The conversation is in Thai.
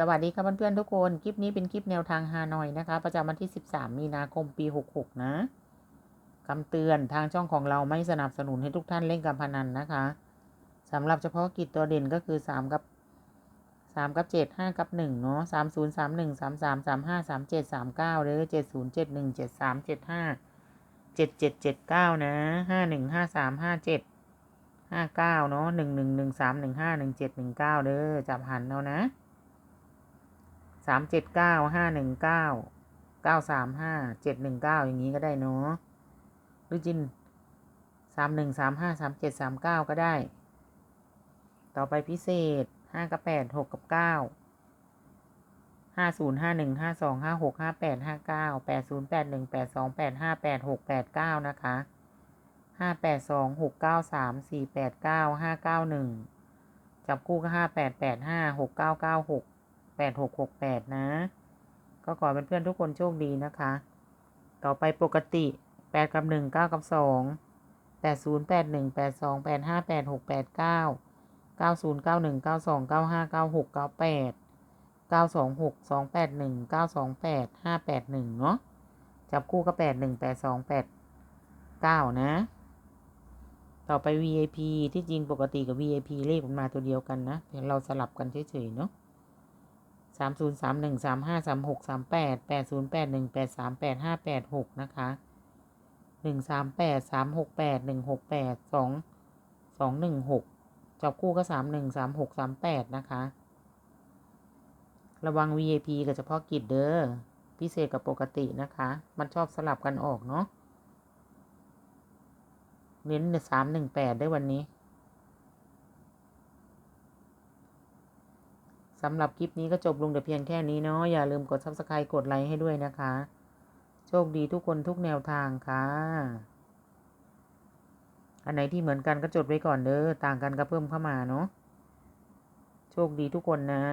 สวัสดีครับเพื่อนๆทุกคน คลิปนี้เป็นคลิปแนวทางฮานอยนะคะ ประจำวันที่ 13 มีนาคมปี 66 นะคำเตือนทางช่องของเราไม่สนับสนุนให้ทุกท่านเล่นการพนันนะคะสำหรับเฉพาะกิจตัวเด่นก็คือ 3 กับ 3 กับ 7 5 กับ 1 เนาะ3 0 3 1 3 3 3 5 3 7 3 9หรือ7 0 7 1 7 3 7 5 7 7 7 9 นะ 5 1 5 3 5 7ห้าเก้าเนาะหนึ่งหนึ่งหนึ่งสามหนึ่งห้าหนึ่งเจ็ดหนึ่งเก้าเด้อจับหันเอานะ สามเจ็ดเก้าห้าหนึ่งเก้าเก้าสามห้าเจ็ดหนึ่งเก้าอย่างนี้ก็ได้เนาะหรือจินสามหนึ่งสามห้าสามเจ็ดสามเก้าก็ได้ ต่อไปพิเศษห้ากับแปดหกกับเก้าห้าศูนย์ห้าหนึ่งห้าสองห้าหกห้าแปดห้าเก้าแปดศูนย์แปดหนึ่งแปดสองแปดห้าแปดหกแปดเก้านะคะห้าแปดสองหกเก้าสามสี่แปดเก้าห้าเก้าหนึ่งจับคู่ก็ห้าแปดแปดห้าหกเก้าเก้าหก แปดหกหกแปดนะ ก็ขอเป็นเพื่อนทุกคนโชคดีนะคะ ต่อไปปกติแปดกับหนึ่งเก้ากับสองแปดศูนย์แปดหนึ่งแปดสองแปดห้าแปดหกแปดเก้าเก้าศูนย์เก้าหนึ่งเก้าสองเก้าห้าเก้าหกเก้าแปดเก้าสองหกสองแปดหนึ่งเก้าสองแปดห้าแปดหนึ่งเนาะจับคู่ก็แปดหนึ่งแปดสองแปดเก้านะ ต่อไป VIP ที่จริงปกติกับ VIP เลขมันมาตัวเดียวกันนะเราสลับกันเฉยๆเนาะ สามศูนย์สามหนึ่งสามห้าสามหกสามแปดแปดศูนย์แปดหนึ่งแปดสามแปดห้าแปดหกนะคะหนึ่งสามแปดสามหกแปดหนึ่งหกแปดสองสองหนึ่งหกจับคู่ก็สามหนึ่งสามหกสามแปดนะคะ ระวัง VIP กับเฉพาะกิจเด้อพิเศษกับปกตินะคะ มันชอบสลับกันออกเนาะเน้นสามหนึ่งแปดได้วันนี้ สำหรับคลิปนี้ก็จบลงแต่เพียงแค่นี้เนาะอย่าลืมกด subscribe กดไลค์ให้ด้วยนะคะ โชคดีทุกคนทุกแนวทางค่ะ อันไหนที่เหมือนกันก็จดไว้ก่อนเด้อต่างกันก็เพิ่มเข้ามาเนาะโชคดีทุกคนนะ